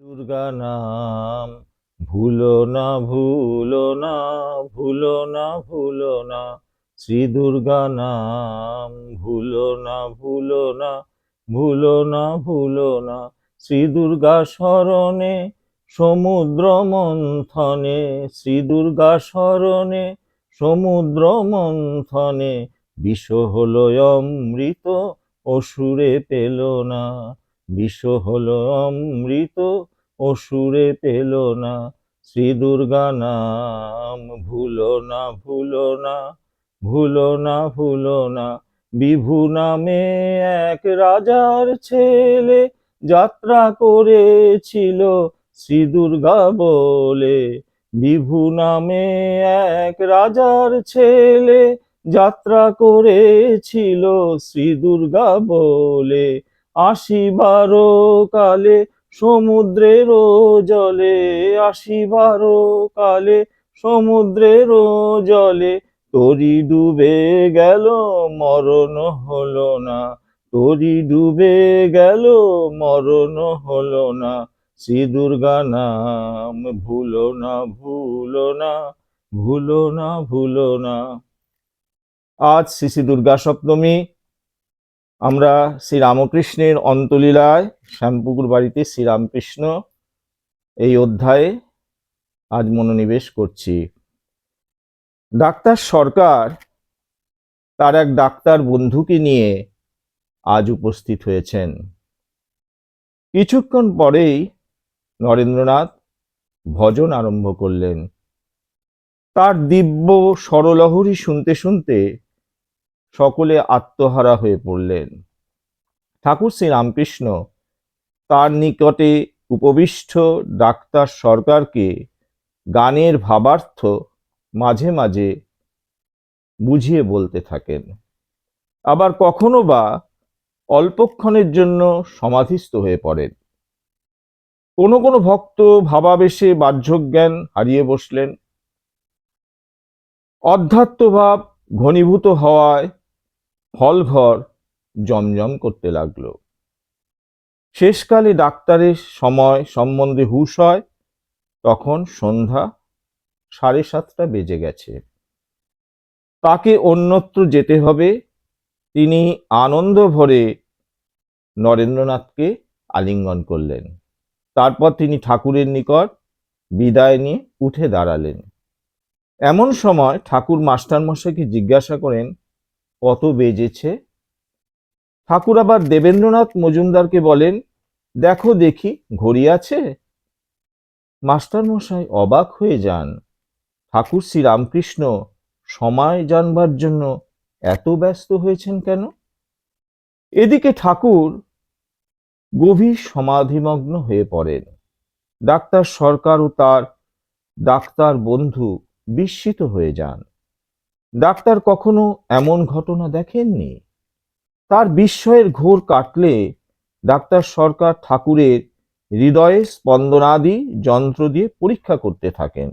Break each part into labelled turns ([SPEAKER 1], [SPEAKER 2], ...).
[SPEAKER 1] দুর্গা নাম, ভুলো না ভুলো না ভুলো না ভুলো না। শ্রী দুর্গা নাম, ভুলো না ভুলো না ভুলো না ভুলো না। শ্রী দুর্গা স্মরণে সমুদ্র মন্থনে। শ্রী দুর্গা স্মরণে সমুদ্র মন্থনে। বিষ হলো অমৃত, অসুরে পেল না। বিষ হলো অমৃত অসুরে পেল না শ্রী দুর্গা নাম ভুলো না ভুলো না ভুলো না ভুলো না। বিভু নামে এক রাজার ছেলে যাত্রা করেছিল শ্রী দুর্গা বলে। বিভু নামে এক রাজার ছেলে যাত্রা করেছিল শ্রী দুর্গা বলে। আশি বারো কালে সমুদ্রের জলে আসিবারো কালে সমুদ্রের জলে তরি ডুবে গেল, মরণ হলো না। তরি ডুবে গেল, মরণ হলো না। শ্রী দুর্গা নাম ভুলো না ভুলো না ভুলো না ভুলো না। আজ শ্রী শ্রী দুর্গা সপ্তমী। আমরা শ্রী রামকৃষ্ণের অন্তলীলায় শ্যামপুকুর বাড়িতে শ্রীরামকৃষ্ণ এই অধ্যায়ে আজ মনোনিবেশ করছি। ডাক্তার সরকার তার এক ডাক্তার বন্ধুকে নিয়ে আজ উপস্থিত হয়েছেন। কিছুক্ষণ পরেই নরেন্দ্রনাথ ভজন আরম্ভ করলেন। তার দিব্য স্বরলহরী শুনতে শুনতে সকলে আত্মহারা হয়ে পড়লেন। ঠাকুর শ্রী রামকৃষ্ণ তার নিকটে উপবিষ্ট ডাক্তার সরকারকে গানের ভাবার্থ মাঝে মাঝে বুঝিয়ে বলতে থাকেন। আবার কখনো বা অল্পক্ষণের জন্য সমাধিস্থ হয়ে পড়েন। কোনো কোনো ভক্ত ভাবাবেশে বাহ্যজ্ঞান হারিয়ে বসলেন। অধ্যাত্মভাব ঘনীভূত হওয়ায় হলঘর জমজম করতে লাগল। শেষকালে ডাক্তারের সময় সম্বন্ধে হুশ হয়, তখন সন্ধ্যা সাড়ে সাতটা বেজে গেছে। তাকে অন্যত্র যেতে হবে, তিনি আনন্দ ভরে নরেন্দ্রনাথকে আলিঙ্গন করলেন। তারপর তিনি ঠাকুরের নিকট বিদায় নিয়ে উঠে দাঁড়ালেন। এমন সময় ঠাকুর মাস্টারমশাইকে জিজ্ঞাসা করেন কত বেজেছে? ঠাকুর আবার দেবেন্দ্রনাথ মজুমদারকে বলেন, দেখো দেখি, ঘড়ি আছে? মাস্টারমশাই অবাক হয়ে যান। ঠাকুর শ্রী রামকৃষ্ণ সময় জানবার জন্য এত ব্যস্ত হয়েছেন কেন? এদিকে ঠাকুর গভীর সমাধিমগ্ন হয়ে পড়েন। ডাক্তার সরকার ও তার ডাক্তার বন্ধু বিস্মিত হয়ে যান। ডাক্তার কখনো এমন ঘটনা দেখেননি? তার বিস্ময়ের ঘোর কাটলে ডাক্তার সরকার ঠাকুরের হৃদয়ে স্পন্দনাদি যন্ত্র দিয়ে পরীক্ষা করতে থাকেন।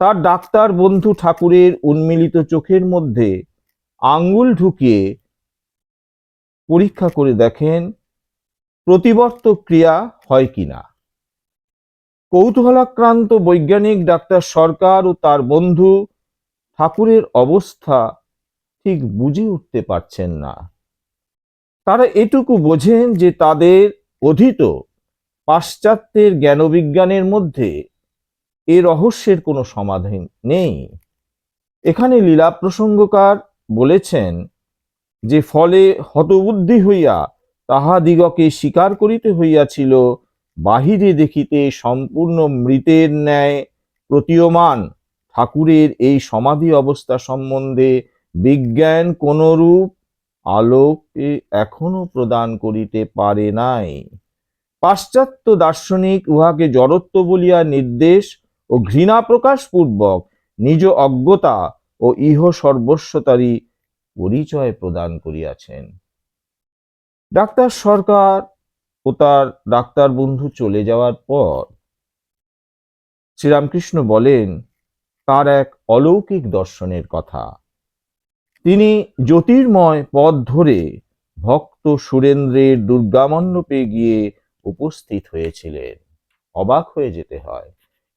[SPEAKER 1] তার ডাক্তার বন্ধু ঠাকুরের উন্মিলিত চোখের মধ্যে আঙ্গুল ঢুকিয়ে পরীক্ষা করে দেখেন, প্রতিবর্ত ক্রিয়া হয় কিনা কৌতূহলাক্রান্ত বৈজ্ঞানিক ডাক্তার সরকার ও তার বন্ধু ঠাকুরের অবস্থা ঠিক বুঝে উঠতে পারছেন না। তারা এটুকু বোঝেন যে তাদের অধীত পাশ্চাত্যের জ্ঞানবিজ্ঞানের মধ্যে এ রহস্যের কোনো সমাধান নেই। এখানে লীলা প্রসঙ্গকার বলেছেন যে, ফলে হতবুদ্ধি হইয়া তাহাদিগকে স্বীকার করিতে হইয়াছিল, বাহিরে দেখিতে সম্পূর্ণ মৃতের ন্যায় প্রতীয়মান ঠাকুরের এই সমাধি অবস্থা সম্বন্ধে বিজ্ঞান কোনরূপ আলোকে এখনও প্রদান করিতে পারে নাই। পাশ্চাত্য দার্শনিক উহাকে জড়ত্ব বলিয়া নির্দেশ ও ঘৃণা প্রকাশ পূর্বক নিজ অজ্ঞতা ও ইহ সর্বস্বতারই পরিচয় প্রদান করিয়াছেন। ডাক্তার সরকার ও তার ডাক্তার বন্ধু চলে যাওয়ার পর শ্রীরামকৃষ্ণ বলেন তার এক অলৌকিক দর্শনের কথা। তিনি জ্যোতির্ময় পথ ধরে ভক্ত সুরেন্দ্রের দুর্গামণ্ডপে গিয়ে উপস্থিত হয়েছিলেন। অবাক হয়ে যেতে হয়।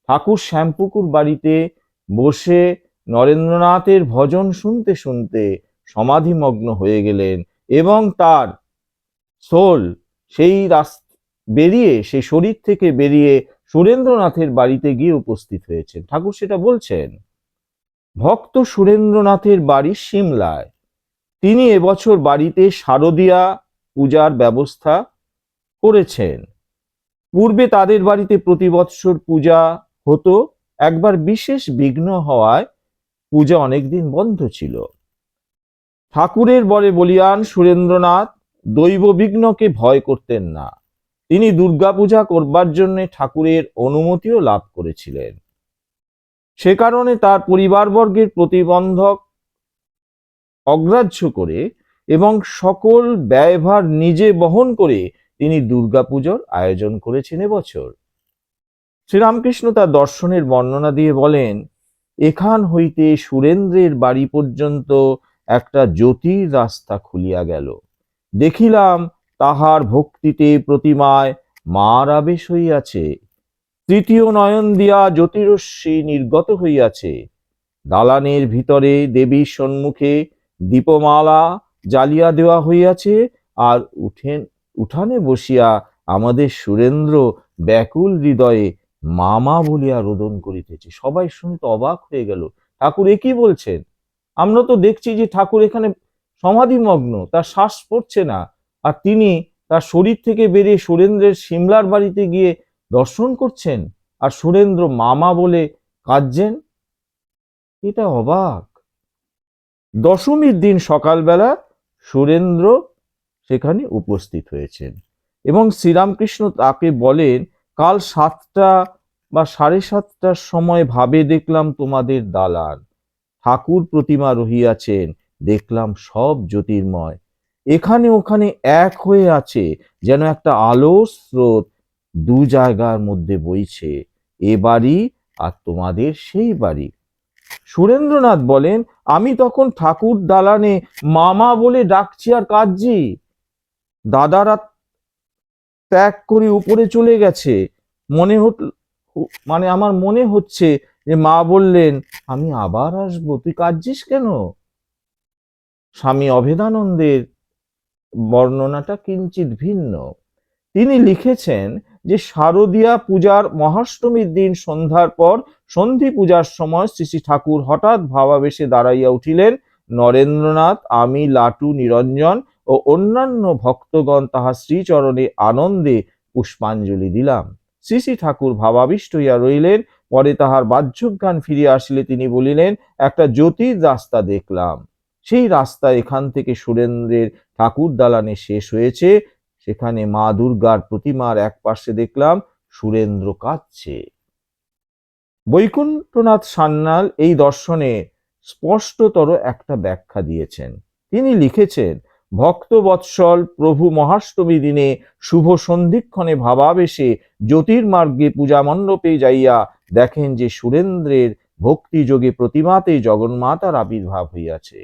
[SPEAKER 1] ঠাকুর শ্যামপুকুর বাড়িতে বসে নরেন্দ্রনাথের ভজন শুনতে শুনতে সমাধিমগ্ন হয়ে গেলেন এবং তার সোল সেই রাস্তা বেরিয়ে, সেই শরীর থেকে বেরিয়ে সুরেন্দ্রনাথের বাড়িতে গিয়ে উপস্থিত হয়েছেন। ঠাকুর সেটা বলছেন, ভক্ত সুরেন্দ্রনাথের বাড়ি সিমলায়। তিনি এবছর বাড়িতে শারদীয়া পূজার ব্যবস্থা করেছেন। পূর্বে তাদের বাড়িতে প্রতি বৎসর পূজা হতো। একবার বিশেষ বিঘ্ন হওয়ায় পূজা অনেকদিন বন্ধ ছিল। ঠাকুরের বরে বলিয়ান, সুরেন্দ্রনাথ দৈব বিঘ্নকে ভয় করতেন না। তিনি দুর্গাপূজা করবার জন্য ঠাকুরের অনুমতিও লাভ করেছিলেন। সে কারণে তার পরিবারবর্গের প্রতিবন্ধক অগ্রাহ্য করে এবং সকল ব্যয়ভার নিজে বহন করে তিনি দুর্গাপুজোর আয়োজন করেছেন এবছর। শ্রীরামকৃষ্ণ তার দর্শনের বর্ণনা দিয়ে বলেন, এখান হইতে সুরেন্দ্রের বাড়ি পর্যন্ত একটা জ্যোতির রাস্তা খুলিয়া গেল। দেখিলাম তাহার ভক্তিতে প্রতিমায় মার আবেশ হইয়াছে। তৃতীয় নয়ন দিয়া জ্যোতিরশ্মি নির্গত হইয়াছে। দালানের ভিতরে দেবীর সম্মুখে দীপমালা জ্বালিয়া দেওয়া হইয়াছে আর উঠেন, উঠানে বসিয়া আমাদের সুরেন্দ্র ব্যাকুল হৃদয়ে মামা বলিয়া রোদন করিতেছে। সবাই শুনে তো অবাক হয়ে গেল। ঠাকুর এ কি বলছেন? আমরা তো দেখছি যে ঠাকুর এখানে সমাধিমগ্ন, তার শ্বাস পড়ছে না। আর তিনি তার শরীর থেকে বেরিয়ে সুরেন্দ্রের সিমলার বাড়িতে গিয়ে দর্শন করছেন আর সুরেন্দ্র মামা বলে কাঁদছেন। এটা অবাক। দশমীর দিন সকালবেলা সুরেন্দ্র সেখানে উপস্থিত হয়েছেন এবং শ্রীরামকৃষ্ণ তাকে বলেন, কাল সাতটা বা সাড়ে সাতটার সময় ভাবে দেখলাম তোমাদের দালান। ঠাকুর প্রতিমা রহিয়াছেন, দেখলাম সব জ্যোতির্ময়। এখানে ওখানে এক হয়ে আছে যেন একটা আলোর স্রোত দু জায়গার মধ্যে বইছে। এ বাড়ি আর তোমাদের সেই বাড়ি। সুরেন্দ্রনাথ বলেন, আমি তখন ঠাকুর দালানে মামা বলে ডাকছি আর কাঁদছি। দাদারা ত্যাগ করে উপরে চলে গেছে। মনে হট মানে আমার মনে হচ্ছে যে মা বললেন, আমি আবার আসব। তুই কাঁদছিস কেন? স্বামী অভেদানন্দের বর্ণনাটা কিঞ্চিত ভিন্ন। তিনি লিখেছেন যে শারদীয়া পূজার মহাষ্টমীর দিন সন্ধ্যার পর সন্ধি পূজার সময় শ্রী শ্রী ঠাকুর হঠাৎ ভাবাবেশে দাঁড়াইয়া উঠিলেন, নরেন্দ্রনাথ, আমি, লাটু, নিরঞ্জন ও অন্যান্য ভক্তগণ তাহার শ্রীচরণে আনন্দে পুষ্পাঞ্জলি দিলাম। শ্রী শ্রী ঠাকুর ভাবাবিষ্ট হইয়া রইলেন, পরে তাহার বাহ্যজ্ঞান ফিরিয়া আসিলে তিনি বলিলেন, একটা জ্যোতির রাস্তা দেখলাম। সেই রাস্তা এখান থেকে সুরেন্দ্রের ঠাকুর দালানে শেষ হয়েছে। সেখানে মা দুর্গার প্রতিমার এক পাশে দেখলাম সুরেন্দ্র কাঁদছে। বৈকুণ্ঠনাথ সান্যাল এই দর্শনে স্পষ্টতর একটা ব্যাখ্যা দিয়েছেন। তিনি লিখেছেন ভক্তবৎসল প্রভু মহাষ্টমী দিনে শুভ সন্ধিক্ষণে ভাবাবেশে জ্যোতির্মার্গে পূজা মণ্ডপে যাইয়া দেখেন যে সুরেন্দ্রের ভক্তিযোগে প্রতিমাতে জগন্মাতার আবির্ভাব হইয়াছে।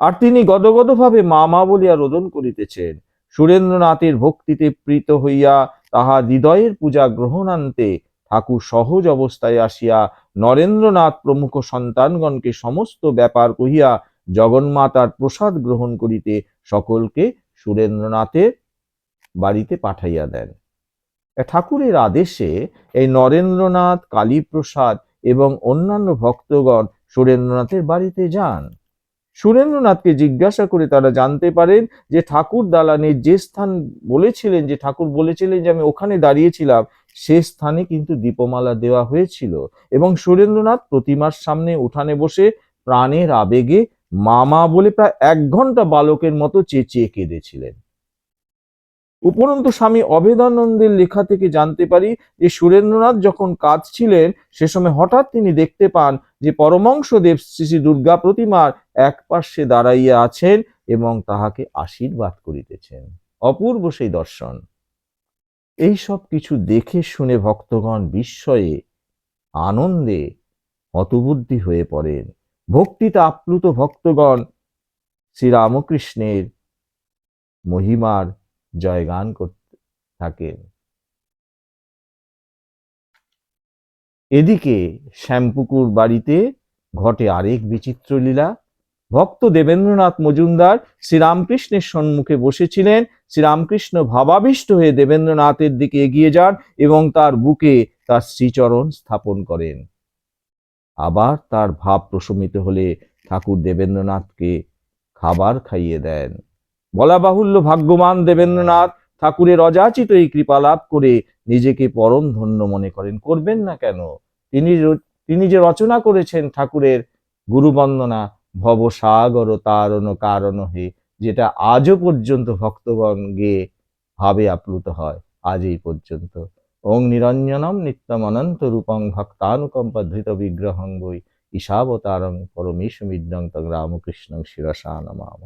[SPEAKER 1] আর তিনি গদগদভাবে মা মা বলিয়া রোদন করিতেছেন। সুরেন্দ্রনাথের ভক্তিতে প্রীত হইয়া তাহার হৃদয়ের পূজা গ্রহণান্তে ঠাকুর সহজ অবস্থায় আসিয়া নরেন্দ্রনাথ প্রমুখ সন্তানগণকে সমস্ত ব্যাপার কহিয়া জগন্মাতার প্রসাদ গ্রহণ করিতে সকলকে সুরেন্দ্রনাথের বাড়িতে পাঠাইয়া দেন। ঠাকুরের আদেশে এই নরেন্দ্রনাথ, কালীপ্রসাদ এবং অন্যান্য ভক্তগণ সুরেন্দ্রনাথের বাড়িতে যান। সুরেন্দ্রনাথকে জিজ্ঞাসা করে তারা জানতে পারেন যে ঠাকুর দালানের যে স্থান বলেছিলেন, যে ঠাকুর বলেছিলেন যে আমি ওখানে দাঁড়িয়েছিলাম, সে স্থানে কিন্তু দীপমালা দেওয়া হয়েছিল। এবং সুরেন্দ্রনাথ প্রতিমার সামনে উঠানে বসে প্রাণের আবেগে মামা বলে প্রায় এক ঘণ্টা বালকের মতো চেঁচিয়ে কেঁদেছিলেন। উপরন্তু স্বামী অভেদানন্দের লেখা থেকে জানতে পারি যে সুরেন্দ্রনাথ যখন কাজ ছিলেন সে সময় হঠাৎ তিনি দেখতে পান যে পরমংশদেব শ্রী শ্রী দুর্গা প্রতিমার এক পার্শ্বে দাঁড়াইয়া আছেন এবং তাহাকে আশীর্বাদ করিতেছেন। অপূর্ব সেই দর্শন। এই সব কিছু দেখে শুনে ভক্তগণ বিস্ময়ে, আনন্দে হতবুদ্ধি হয়ে পড়েন। ভক্তিতে আপ্লুত ভক্তগণ শ্রীরামকৃষ্ণের মহিমার জয়গান করতে থাকেন এদিকে শ্যামপুকুর বাড়িতে ঘটে আরেক বিচিত্র লীলা। ভক্ত দেবেন্দ্রনাথ মজুমদার শ্রীরামকৃষ্ণের সম্মুখে বসেছিলেন। শ্রীরামকৃষ্ণ ভাবাবিষ্ট হয়ে দেবেন্দ্রনাথের দিকে এগিয়ে যান এবং তার বুকে তার শ্রীচরণ স্থাপন করেন। আবার তার ভাব প্রশমিত হলে ঠাকুর দেবেন্দ্রনাথকে খাবার খাইয়ে দেন। বলা বাহুল্য ভাগ্যবান দেবেন্দ্রনাথ ঠাকুরের অযাচিত এই কৃপা লাভ করে নিজেকে পরম ধন্য মনে করেন। করবেন না কেন? তিনি তিনি যে রচনা করেছেন ঠাকুরের গুরুবন্দনা ভবসাগর তারণ কারণ হে, যেটা আজও পর্যন্ত ভক্তগণ গেয়ে ভাবে আপ্লুত হয়, আজ এই পর্যন্ত। ওং নিরঞ্জনম নিত্যম অনন্ত রূপং ভক্তানুকম্প ধৃত বিগ্রহং বৈ ঈশাবতারং পরমেশ তং রামকৃষ্ণং শিরসা নমাম